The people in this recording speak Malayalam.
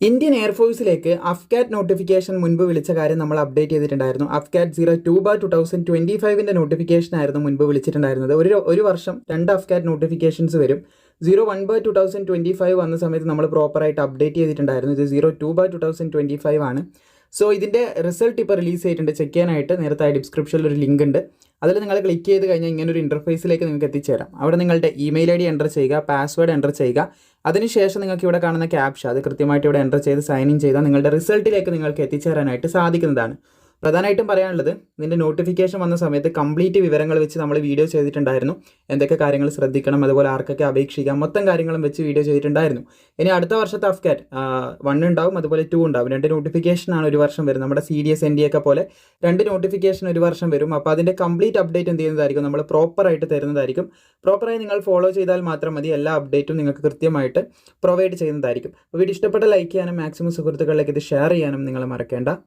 ഇന്ത്യൻ എയർഫോഴ്സിലേക്ക് അഫ്കാറ്റ് നോട്ടിഫിക്കേഷൻ മുൻപ് വിളിച്ച കാര്യം നമ്മൾ അപ്ഡേറ്റ് ചെയ്തിട്ടുണ്ടായിരുന്നു. AFCAT zero two bar two thousand twenty ഫൈവിന്റെ notification ആയിരുന്നു മുൻപ് വിളിച്ചിട്ടുണ്ടായിരുന്നത്. ഒരു ഒരു വർഷം രണ്ട് അഫ്കാറ്റ് നോട്ടിഫിക്കേഷൻസ് വരും. Zero one by two thousand twenty five വന്ന സമയത്ത് നമ്മൾ പ്രോപ്പറായിട്ട് അപ്ഡേറ്റ് ചെയ്തിട്ടുണ്ടായിരുന്നു. ഇത് zero two by two thousand twenty five ആണ്. സോ ഇതിന്റെ റിസൾട്ട് ഇപ്പോൾ റിലീസ് ചെയ്തിട്ടുണ്ട്. ചെക്ക് ചെയ്യാനായിട്ട് നേരത്തെ ഡിസ്ക്രിപ്ഷനിൽ ഒരു ലിങ്ക് ഉണ്ട്. അതിൽ നിങ്ങൾ ക്ലിക്ക് ചെയ്ത് കഴിഞ്ഞാൽ ഇങ്ങനെ ഒരു ഇന്റർഫേസിലേക്ക് നിങ്ങൾക്ക് എത്തിച്ചേരാം. അവിടെ നിങ്ങളുടെ ഇമെയിൽ ഐ ഡി എന്റർ ചെയ്യുക പാസ്വേഡ് എന്റർ ചെയ്യുക. അതിനുശേഷം നിങ്ങൾക്ക് ഇവിടെ കാണുന്ന ക്യാപ്ഷ അത് കൃത്യമായിട്ട് ഇവിടെ എന്റർ ചെയ്ത് സൈൻ ഇൻ ചെയ്താൽ നിങ്ങളുടെ റിസൾട്ടിലേക്ക് നിങ്ങൾക്ക് എത്തിച്ചേരാനായിട്ട് സാധിക്കുന്നതാണ്. പ്രധാനമായിട്ടും പറയാനുള്ളത് നിന്റെ നോട്ടിഫിക്കേഷൻ വന്ന സമയത്ത് കംപ്ലീറ്റ് വിവരങ്ങൾ വെച്ച് നമ്മൾ വീഡിയോ ചെയ്തിട്ടുണ്ടായിരുന്നു. എന്തൊക്കെ കാര്യങ്ങൾ ശ്രദ്ധിക്കണം അതുപോലെ ആർക്കൊക്കെ അപേക്ഷിക്കാം മൊത്തം കാര്യങ്ങളും വെച്ച് വീഡിയോ ചെയ്തിട്ടുണ്ടായിരുന്നു. ഇനി അടുത്ത വർഷത്തെ അഫ്കാറ്റ് വൺ ഉണ്ടാവും അതുപോലെ ടു ഉണ്ടാവും. രണ്ട് നോട്ടിഫിക്കേഷനാണ് ഒരു വർഷം വരും നമ്മുടെ C D S N D ഒക്കെ പോലെ രണ്ട് നോട്ടിഫിക്കേഷൻ ഒരു വർഷം വരും. അപ്പോൾ അതിന്റെ കംപ്ലീറ്റ് അപ്ഡേറ്റ് എന്ത് ചെയ്യുന്നതായിരിക്കും? നമ്മൾ പ്രോപ്പറായിട്ട് തരുന്നതായിരിക്കും. പ്രോപ്പറായി നിങ്ങൾ ഫോളോ ചെയ്താൽ മാത്രം മതി. എല്ലാ അപ്ഡേറ്റും നിങ്ങൾക്ക് കൃത്യമായിട്ട് പ്രൊവൈഡ് ചെയ്യുന്നതായിരിക്കും. വീഡിയോ ഇഷ്ടപ്പെട്ട ലൈക്ക് ചെയ്യാനും മാക്സിമം സുഹൃത്തുക്കളിലേക്ക് ഇത് ഷെയർ ചെയ്യാനും നിങ്ങൾ മറക്കേണ്ട.